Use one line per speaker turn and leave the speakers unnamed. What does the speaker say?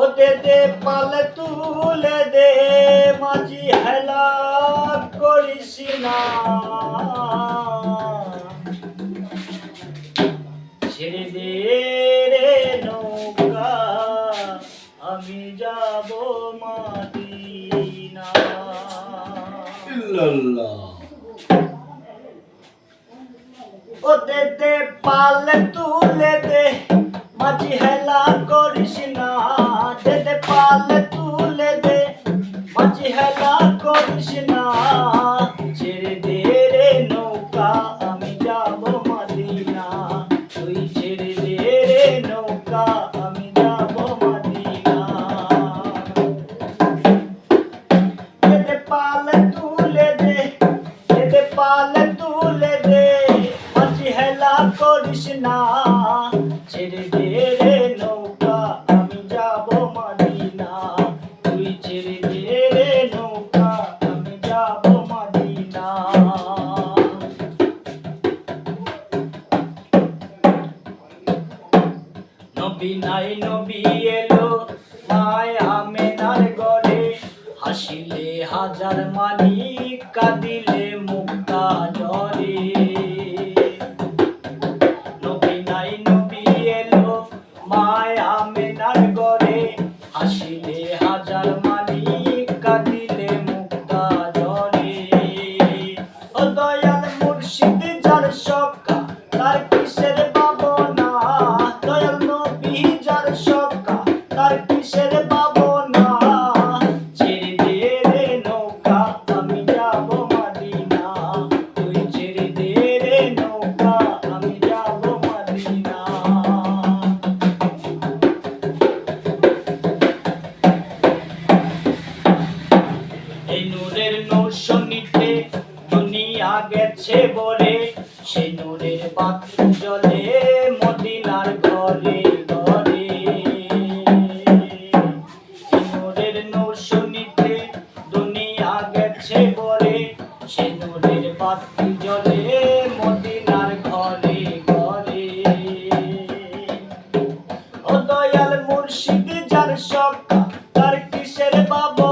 ও দে দে পালে তুলে দে মাঝি হেলা করিস না। ছেড়ে দে রে নৌকা আমি যাব মাদিনা।
ইল্লাল্লাহ।
ও দে দে পালে তুলে দে মাঝি হেলা করিস না দে দে পালে তুলে দে মাঝি হেলা করিস না ছেড়ে দে রে নৌকা আমি যাব মাদিনা তুই ছেড়ে দে রে নৌকা আমি যাব মাদিনা দে পালে তুলে দে দে পালে তুলে দে মাঝি হেলা করিস না ছেড়ে দে নবী নাই, নবী এলো মায় আমেনার গড়ে হাসিলে মুক্তা জরে নবী নাই, নবী এলো মায় গেছে বলে সে নূরের জলে মদিনার ঘরে ঘরে। দুনিয়া গেছে বলে জলে মদিনার ঘরে ঘরে। ও দয়াল মুর্শিদ, যার সব তার কিসের বাবা